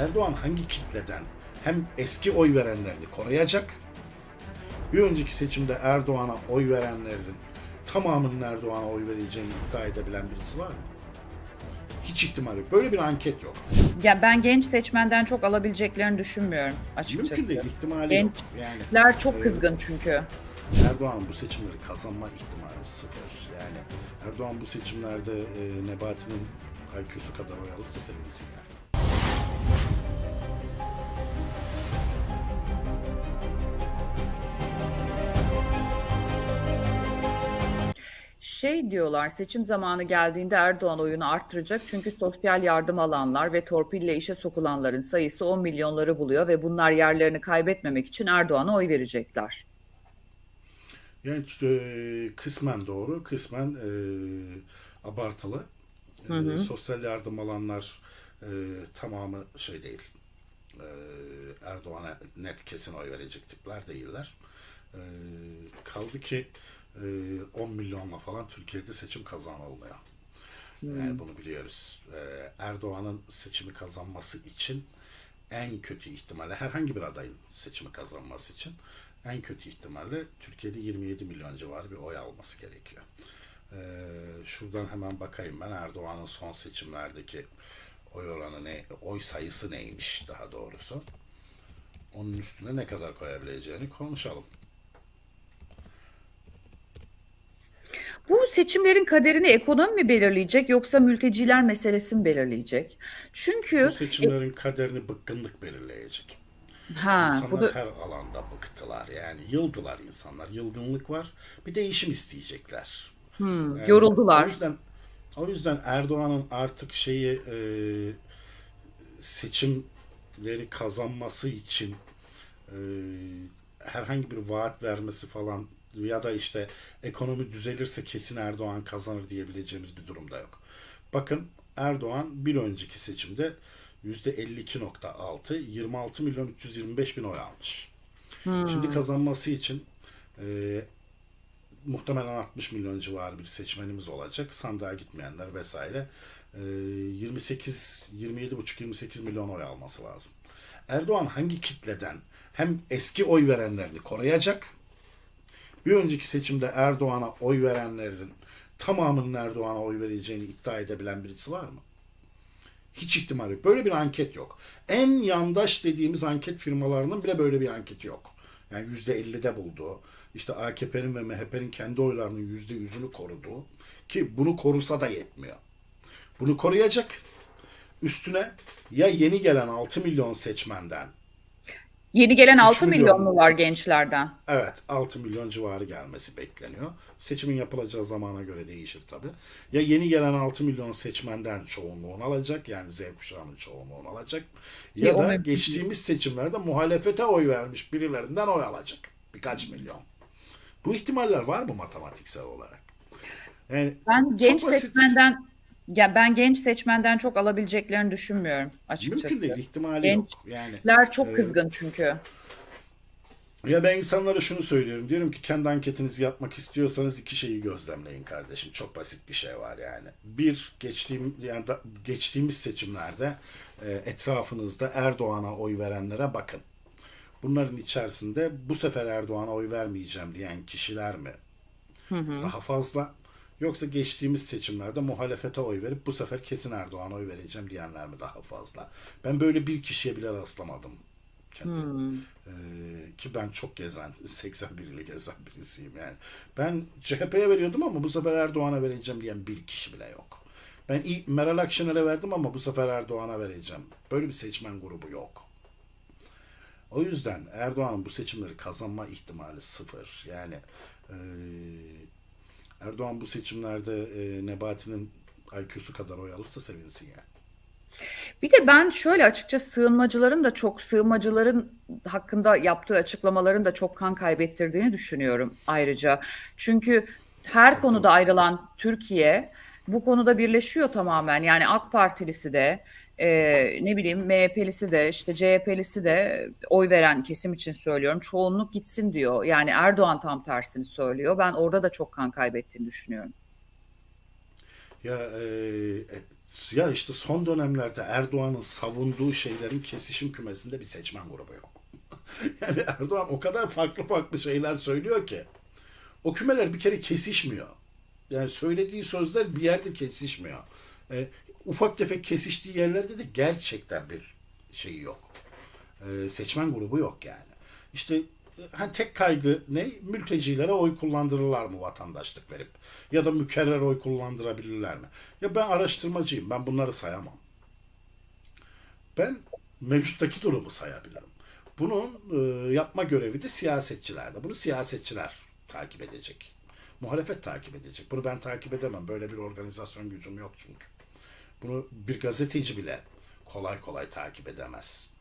Erdoğan hangi kitleden hem eski oy verenlerini koruyacak, bir önceki seçimde Erdoğan'a oy verenlerin tamamının Erdoğan'a oy vereceğini iddia edebilen birisi var mı? Hiç ihtimal yok. Böyle bir anket yok. Ya ben genç seçmenden çok alabileceklerini düşünmüyorum açıkçası. Mümkün değil. ihtimali Genç- yok. Yani Gençler çok kızgın çünkü. Erdoğan bu seçimleri kazanma ihtimali sıfır. Yani Erdoğan bu seçimlerde e, Nebati'nin IQ'su kadar oy alırsa sevinsin yani. Şey diyorlar seçim zamanı geldiğinde Erdoğan oyunu arttıracak çünkü sosyal yardım alanlar ve torpille işe sokulanların sayısı 10 milyonları buluyor ve bunlar yerlerini kaybetmemek için Erdoğan'a oy verecekler. Yani e, kısmen doğru, kısmen e, abartılı. E, sosyal yardım alanlar e, tamamı şey değil. E, Erdoğan'a net kesin oy verecek tipler değiller. E, kaldı ki e, 10 milyonla falan Türkiye'de seçim kazanılmıyor. Yani bunu biliyoruz. E, Erdoğan'ın seçimi kazanması için en kötü ihtimalle herhangi bir adayın seçimi kazanması için en kötü ihtimalle Türkiye'de 27 milyon civarı bir oy alması gerekiyor. Ee, şuradan hemen bakayım ben Erdoğan'ın son seçimlerdeki oy oranı ne, oy sayısı neymiş daha doğrusu. Onun üstüne ne kadar koyabileceğini konuşalım. Bu seçimlerin kaderini ekonomi mi belirleyecek yoksa mülteciler meselesi mi belirleyecek? Çünkü Bu seçimlerin kaderini bıkkınlık belirleyecek. ha İnsanlar bu da her alanda bıktılar yani yıldılar insanlar. Yılgınlık var. Bir değişim isteyecekler. hmm, Yani yoruldular. O yüzden o yüzden Erdoğan'ın artık şeyi e, seçimleri kazanması için e, herhangi bir vaat vermesi falan ya da işte ekonomi düzelirse kesin Erdoğan kazanır diyebileceğimiz bir durumda yok. Bakın Erdoğan bir önceki seçimde %52.6 26 milyon 325 bin oy almış. Şimdi kazanması için e, muhtemelen 60 milyon civarı bir seçmenimiz olacak. Sandığa gitmeyenler vesaire. Ee, 28 27,5 28 milyon oy alması lazım. Erdoğan hangi kitleden hem eski oy verenlerini koruyacak. Bir önceki seçimde Erdoğan'a oy verenlerin tamamının Erdoğan'a oy vereceğini iddia edebilen birisi var mı? Hiç ihtimal yok. Böyle bir anket yok. En yandaş dediğimiz anket firmalarının bile böyle bir anketi yok. Yani %50'de bulduğu, işte AKP'nin ve MHP'nin kendi oylarının %100'ünü koruduğu ki bunu korusa da yetmiyor. Bunu koruyacak. Üstüne ya yeni gelen 6 milyon seçmenden Yeni gelen 6 milyon. milyon mu var gençlerden? Evet 6 milyon civarı gelmesi bekleniyor. Seçimin yapılacağı zamana göre değişir tabi. Ya yeni gelen 6 milyon seçmenden çoğunluğunu alacak yani Z kuşağının çoğunluğunu alacak. Ya Ya da geçtiğimiz seçimlerde muhalefete oy vermiş birilerinden oy alacak. Birkaç milyon. Bu ihtimaller var mı matematiksel olarak? Yani Ben genç basit. seçmenden ya ben genç seçmenden çok alabileceklerini düşünmüyorum açıkçası. mümkün değil ihtimali yok. Yani Gençler çok e, kızgın çünkü. Ya ben insanlara şunu söylüyorum. Diyorum ki kendi anketinizi yapmak istiyorsanız iki şeyi gözlemleyin kardeşim. Çok basit bir şey var yani. Bir, geçtiğim yani da- geçtiğimiz seçimlerde e, etrafınızda Erdoğan'a oy verenlere bakın. Bunların içerisinde bu sefer Erdoğan'a oy vermeyeceğim diyen kişiler mi daha fazla? Yoksa geçtiğimiz seçimlerde muhalefete oy verip bu sefer kesin Erdoğan'a oy vereceğim diyenler mi daha fazla? Ben böyle bir kişiye bile rastlamadım. Kendi ee, ki ben çok gezen, 81 ili gezen birisiyim yani. Ben CHP'ye veriyordum ama bu sefer Erdoğan'a vereceğim diyen bir kişi bile yok. Ben ilk Meral Akşener'e verdim ama bu sefer Erdoğan'a vereceğim. Böyle bir seçmen grubu yok. O yüzden Erdoğan'ın bu seçimleri kazanma ihtimali sıfır. Yani e, Erdoğan bu seçimlerde e, Nebati'nin IQ'su kadar oy alırsa sevinsin yani. Bir de ben şöyle açıkça sığınmacıların da çok sığınmacıların hakkında yaptığı açıklamaların da çok kan kaybettirdiğini düşünüyorum ayrıca. Çünkü her konuda ayrılan Türkiye bu konuda birleşiyor tamamen. Yani AK Partilisi de e, ne bileyim MHP'lisi de işte CHP'lisi de oy veren kesim için söylüyorum. Çoğunluk gitsin diyor. Yani Erdoğan tam tersini söylüyor. Ben orada da çok kan kaybettiğini düşünüyorum. Ya e, e, Ya işte son dönemlerde Erdoğan'ın savunduğu şeylerin kesişim kümesinde bir seçmen grubu yok. yani Erdoğan o kadar farklı farklı şeyler söylüyor ki o kümeler bir kere kesişmiyor. Yani söylediği sözler bir yerde kesişmiyor. E, ufak tefek kesiştiği yerlerde de gerçekten bir şeyi yok. E, seçmen grubu yok yani. İşte hani tek kaygı ne? Mültecilere oy kullandırırlar mı vatandaşlık verip? Ya da mükerrer oy kullandırabilirler mi? Ya ben araştırmacıyım. Ben bunları sayamam. Ben mevcuttaki durumu sayabilirim. Bunun e, yapma görevi de siyasetçilerde. Bunu siyasetçiler takip edecek. Muhalefet takip edecek. Bunu ben takip edemem. Böyle bir organizasyon gücüm yok çünkü. Bunu bir gazeteci bile kolay kolay takip edemez.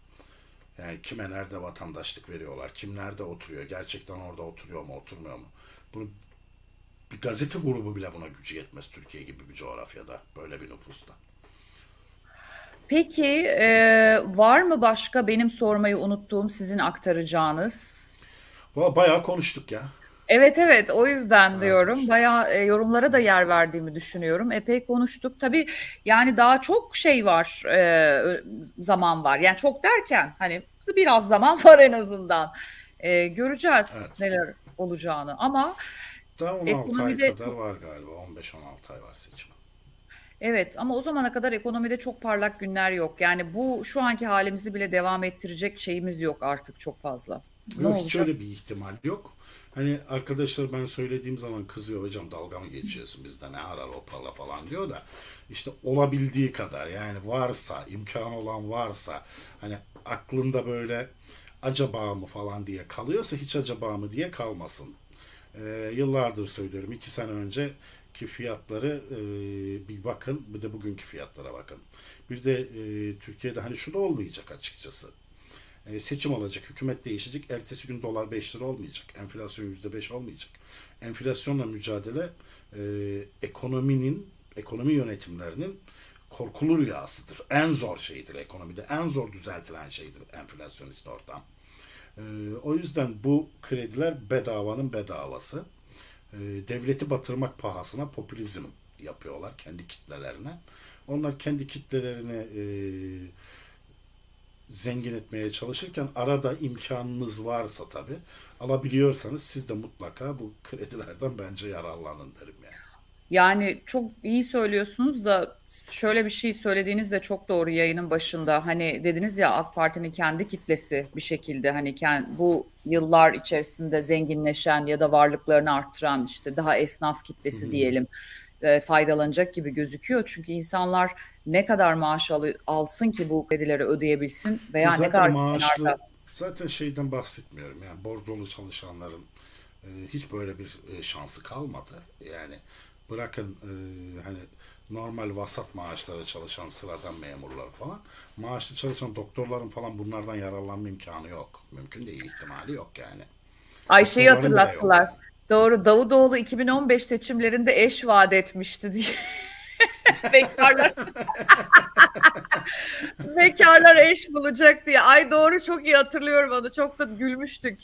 Yani kime nerede vatandaşlık veriyorlar, kim nerede oturuyor, gerçekten orada oturuyor mu, oturmuyor mu? Bunu bir gazete grubu bile buna gücü yetmez Türkiye gibi bir coğrafyada, böyle bir nüfusta. Peki e, var mı başka benim sormayı unuttuğum sizin aktaracağınız? Bayağı konuştuk ya. Evet evet o yüzden Evet. diyorum. Bayağı e, yorumlara da yer verdiğimi düşünüyorum. Epey konuştuk. Tabii yani daha çok şey var, e, zaman var. Yani çok derken hani biraz zaman var en azından. E, göreceğiz Evet. neler olacağını. Ama Daha 16 Ekonomide- ay kadar var galiba, 15-16 ay var seçime. evet ama o zamana kadar ekonomide çok parlak günler yok. Yani bu şu anki halimizi bile devam ettirecek şeyimiz yok artık çok fazla. Ne Yok hiç olacak? öyle bir ihtimal yok. Hani arkadaşlar ben söylediğim zaman kızıyor hocam dalga mı geçiyorsun bizde ne arar o parla falan diyor da işte olabildiği kadar yani varsa imkan olan varsa hani aklında böyle acaba mı falan diye kalıyorsa hiç acaba mı diye kalmasın. Ee, yıllardır söylüyorum iki sene önce ki fiyatları e, bir bakın bir de bugünkü fiyatlara bakın. Bir de e, Türkiye'de hani şu da olmayacak açıkçası. E, seçim olacak, hükümet değişecek. Ertesi gün dolar 5 lira olmayacak. Enflasyon %5 olmayacak. Enflasyonla mücadele e, ekonominin, ekonomi yönetimlerinin korkulu rüyasıdır. En zor şeydir ekonomide. En zor düzeltilen şeydir enflasyonist ortam. E, o yüzden bu krediler bedavanın bedavası. E, devleti batırmak pahasına popülizm yapıyorlar kendi kitlelerine. Onlar kendi kitlelerini e, zengin etmeye çalışırken arada imkanınız varsa tabi alabiliyorsanız siz de mutlaka bu kredilerden bence yararlanın derim yani. Yani çok iyi söylüyorsunuz da şöyle bir şey söylediğiniz de çok doğru yayının başında. Hani dediniz ya AK Parti'nin kendi kitlesi bir şekilde hani kend- bu yıllar içerisinde zenginleşen ya da varlıklarını arttıran işte daha esnaf kitlesi Hı. diyelim e, faydalanacak gibi gözüküyor. Çünkü insanlar ne kadar maaş alı- alsın ki bu kredileri ödeyebilsin veya ne zaten kadar maaşlı zaten şeyden bahsetmiyorum yani bordrolu çalışanların e, hiç böyle bir e, şansı kalmadı. Yani bırakın e, hani normal vasat maaşlara çalışan sıradan memurlar falan maaşlı çalışan doktorların falan bunlardan yararlanma imkanı yok. Mümkün değil ihtimali yok yani. Ayşe'yi hatırlattılar. yani. Doğru Davutoğlu 2015 seçimlerinde eş vaat etmişti diye. Bekarlar Bekarlar eş bulacak diye. Ay doğru çok iyi hatırlıyorum onu. Çok da gülmüştük.